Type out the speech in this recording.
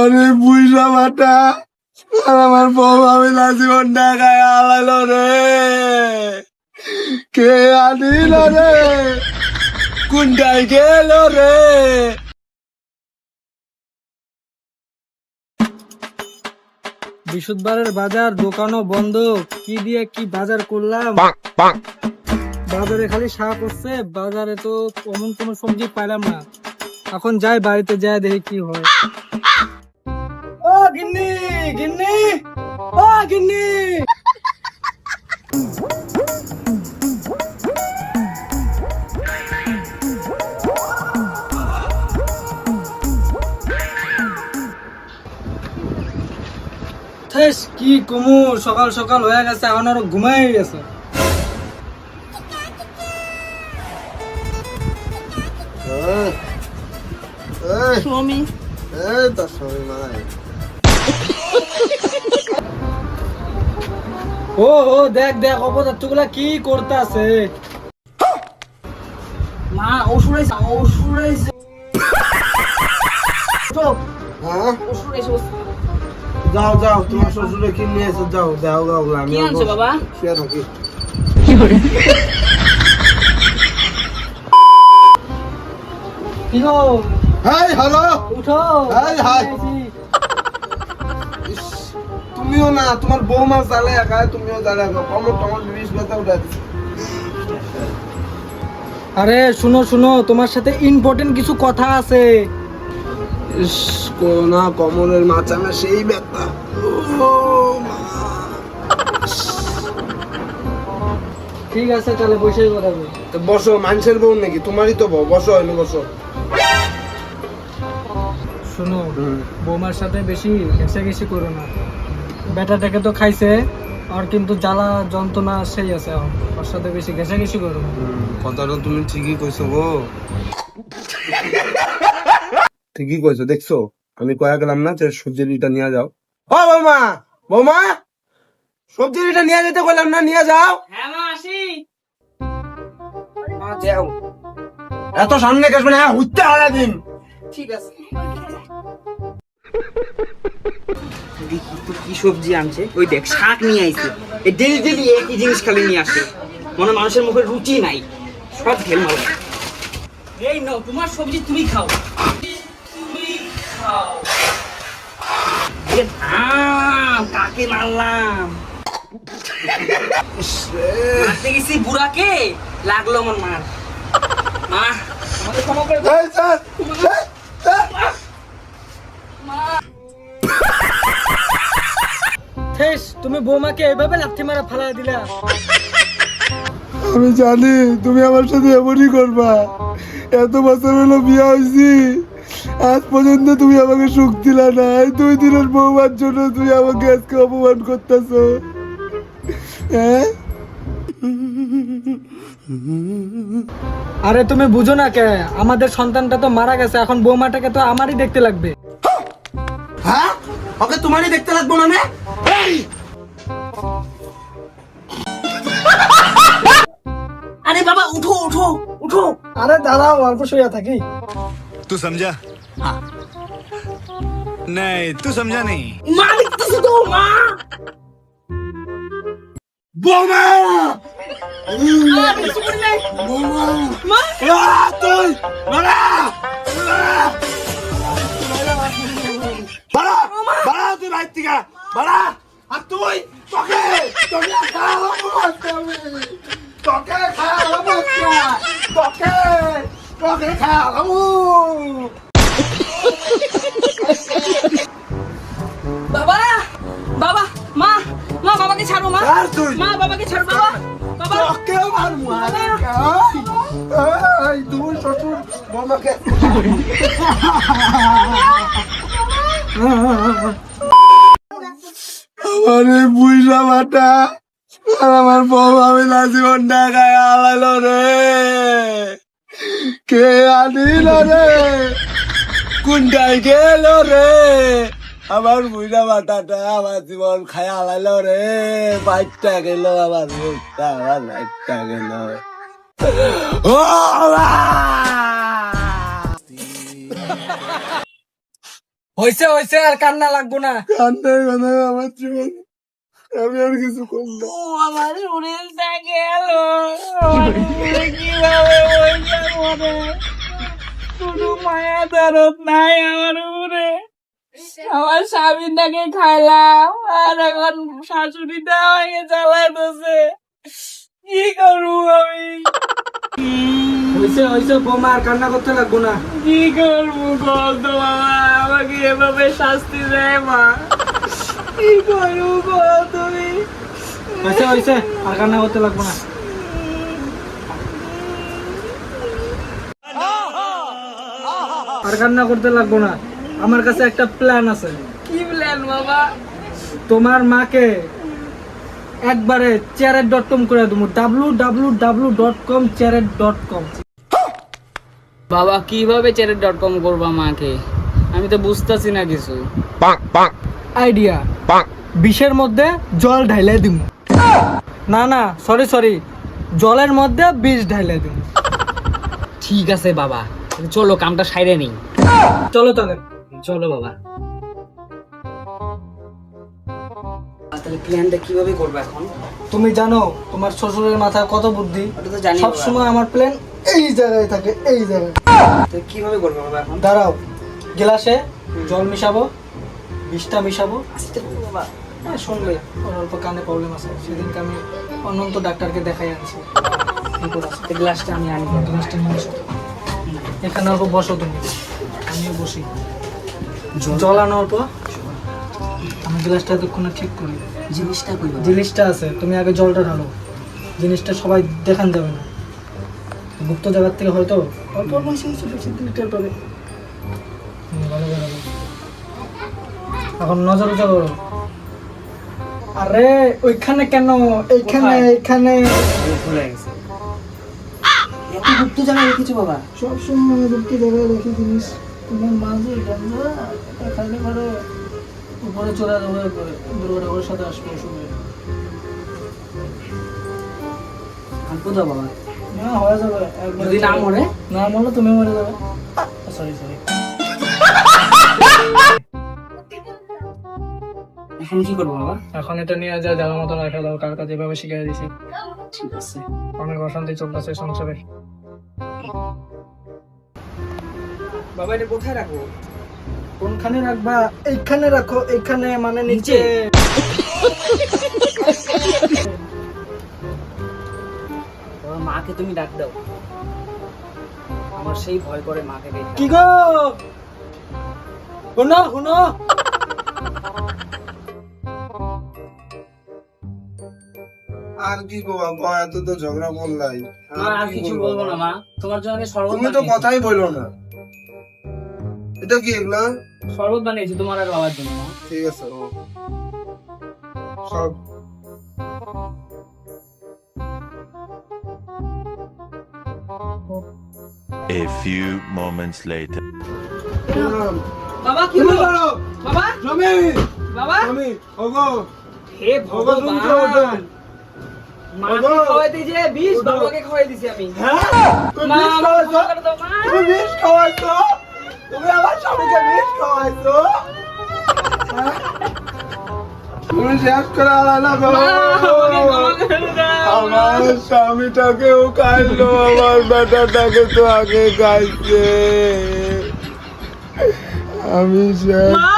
আরে মাটা আর আমার বউ আমি না জীবন ঢাকায় আলাইলো রে। কে আনিল রে? কোনটাই গেল রে। বৃহস্পতিবারের বাজার দোকানও বন্ধ কি দিয়ে কি বাজার করলাম? বাজারে খালি শাক হচ্ছে বাজারে তো অমন কোনো সবজি পাইলাম না। এখন যাই বাড়িতে যাই দেখি কি হয়। গিন্নি গিন্নি। ও গিন্নি। কি কুমুর সকাল সকাল হয়ে গেছে এখন আরও ঘুমাই গেছে। সবাই নাই ও ও দেখ দেখ অপদার্থগুলা কি করতে আছে মা ওষুধ আইছে আইছে। হ্যাঁ? ওষুধ আইছে যাও যাও তোমার শ্বশুরে কি নিয়ে এসে যাও যাও যাও আমি কি আনছে বাবা? শুয়ে থাকি। কি গো হাই হ্যালো? উঠো। Hi, hi. তুমিও না তোমার বৌমা চালে একাই তুমিও চালে একা। কমর টমর বিষ ব্যথা উঠে আরে শুনো শুনো তোমার সাথে ইম্পর্টেন্ট কিছু কথা আছে। ইস করোনা কমরের সেই ব্যথা ঠিক আছে তাহলে বসে কথা তো বসো মানুষের বউ নাকি? তোমারই তো বউ। বসো এনে বসো। শুনো বৌমার সাথে বেশি ঘেঁষাঘেঁষি করো না। বেটাটাকে তো খাইছে আর কিন্তু জ্বালা যন্ত্রণা সেই আছে ওর সাথে বেশি ঘেঁষাঘেঁষি করো না কথাটা তুমি ঠিকই কইছো গো। ঠিকই কইছো দেখছ? আমি কয়া গেলাম না যে সবজির ইটা নিয়ে যাও। ও বৌমা বৌমা সবজির ইটা নিয়ে যেতে কইলাম না নিয়ে যাও। হ্যাঁ মা আসি। মা যাও। এত সামনে কাশবে না হুইতে হারা দিন। ঠিক আছে। কি সবজি আনছে? ওই দেখ শাক নিয়ে আইছে। এই ডেলি ডেলি একই জিনিস খালি নিয়ে আসে। মনে মানুষের মুখে রুচি নাই। সব ঢেল মাল এই নাও তোমার সবজি তুমি খাও। তুমি খাও। কাকে মারলাম? মারতে গেছি বুড়াকে। লাগল আমার মার। মা আমাকে ক্ষমা করে দাও। থেস তুমি বৌমাকে এইভাবে লাথি মারা ফালাই দিলা। আমি জানি তুমি আমার সাথে এমনই করবা। এত বছর হলো বিয়ে হয়েছি। আজ পর্যন্ত তুমি আমাকে সুখ দিলা না এই দুই দিনের বৌমার জন্য তুমি আমাকে আজকে অপমান করতেছো। হ্যাঁ? আরে তুমি বুঝো না কে? আমাদের সন্তানটা তো মারা গেছে এখন বৌমাটাকে তো আমারই দেখতে লাগবে। হ্যাঁ? ওকে তোমারই দেখতে লাগবো মানে আরে বাবা উঠো উঠো উঠো। আরে দাঁড়াও অল্প শুয়ে থাকি। তুই সমঝা নাই তুই সমঝা নেই মা দেখতেছি তো মা। বোমা বোমা তুই! মারা! বাড়া! আর তুই? তোকে তোকে খাওয়াবো আমি। তোকে খাওয়াবো। তোকে তোকে খাওয়াবো। বাবা! বাবা! মা! মা বাবাকে ছাড়ো মা। আর তুই? মা বাবাকে ছাড়ো বাবা। বাবা। তোকেও মারবো। এই, তুই শ্বশুর বৌমাকে। আরে বুঝলা মাটা আর আমার বউ আমি না জীবন আলাইলো রে। কে আনিল রে? কোনটাই গেল রে। আমার বুঝলা মাটাটা আমার জীবন খায় আলাইলো রে। বাইকটা গেল, আমার মুখটা আমার বাইকটা গেল! হয়েছে হয়েছে আর কান্না লাগবো না। কান্নার কথা আমার জীবন। আমি আর কিছু করলাম ও আমার শরীরটা গেল। কীভাবে বলতে কোনো মায়া দরদ নাই আমার উপরে। আমার স্বামীটাকে খাইলাম আর এখন শাশুড়িটা আমাকে জ্বালাইতেছে। কি করব আমি? বোমা আর কান্না করতে লাগবো না। কি করব বলতো বাবা আমাকে এভাবে শাস্তি দেয় মা। কি করব বল তুমি? হয়েছে হয়েছে আর কান্না করতে লাগবো না। আর কান্না করতে লাগবো না। আমার কাছে একটা প্ল্যান আছে। কি প্ল্যান বাবা? তোমার মাকে একবারে চ্যারেট ডট কম করে দেবো। W W W dot com চ্যারেট dot com বাবা কীভাবে চ্যারেট ডট কম করব মাকে? আমি তো বুঝতেছি না কিছু। আইডিয়া। বিষের মধ্যে জল ঢাইলে দিব না না সরি সরি জলের মধ্যে বিষ ঢাইলে দিব ঠিক আছে বাবা তাহলে চলো কামটা সাইরে নেই। চলো তাহলে। চলো বাবা। তাহলে প্ল্যানটা কীভাবে করব এখন? তুমি জানো তোমার শ্বশুরের মাথায় কত বুদ্ধি? ওটা তো জানি সব বাবা। সময় আমার প্ল্যান এই জায়গায় থাকে এই জায়গায় তো কীভাবে করব বাবা এখন? দাঁড়াও গ্লাসে জল মিশাবো বিষটা মিশাবো। আস্তে করব বাবা। হ্যাঁ শুনলে ওর অল্প কানে প্রবলেম আছে। সেদিনকে আমি অনন্ত ডাক্তারকে দেখাই আনছি। গ্লাসটা আমি আনি। গ্লাসটা নিয়ে এসো এখানে অল্প বসো তুমি। আমিও বসি। জল? আনো অল্প। আমি গ্লাসটা এতক্ষণে ঠিক করি। জিনিসটা জিনিসটা আছে তুমি আগে জলটা ঢালো। জিনিসটা সবাই দেখান যাবে না। গুপ্ত জায়গার থেকে হয়তো অল্প অল্প এসে টের পাবে। ভালো করে এখন নজর উঁচা করো। আরে ওইখানে কেন? এইখানে? এইখানে। ভুলে গেছে। এত গুপ্ত জায়গায় রেখেছো বাবা। সব সময় গুপ্ত জায়গায় রেখে জিনিস। তোমার মাঝে গন্ধা খাইলে পরে উপরে চলে যাবে দুর্গা ঠাকুরের সাথে আসবে অসুবিধা আনব তো বাবা? না হয়ে যাবে। যদি না মরে? না মরলে তুমি মরে যাবে। সরি সরি এখন কি করব বাবা? এখন এটা নিয়ে যা জ্বালা মতো রাখা দাও। কাকা যেভাবে শিখিয়ে দিছি। ঠিক আছে। অনেক অশান্তি চলতেছে সংসারে। বাবা এটা কোথায় রাখব? কোনখানে রাখবা? এইখানে রাখো এইখানে মানে নিচে? মাকে তুমি ডাক দাও। আমার সেই ভয় করে মাকে দেখে। কি গো? শুনো শুনো আর কি বাবা এত তো ঝগড়া মা আর কিছু বলব? না মা। তোমার জন্য আমি শরবত তুমি তো কথাই বলো না। এটা কি এগুলা? শরবত বানিয়েছি তোমার আর বাবার জন্য ঠিক আছে সব A few moments later. বাবা কি হলো? বাবা? জমি। বাবা? জমি। ওগো। হে ভগবান। মাকে। খাওয়াইতে যে বিষ বাবাকে খাওয়াই দিছি আমি। হ্যাঁ? তুমি মা বিষ খাওয়াইছো। তুমি বিষ খাওয়াইছো? তুমি আমার স্বামীকে বিষ খাওয়াইছো? হ্যাঁ? তুমি শেষ করে আলাদা। আমার স্বামীটাকেও খাইলো আমার বেটাটাকে তো আগে খাইছে। আমি শেষ মা,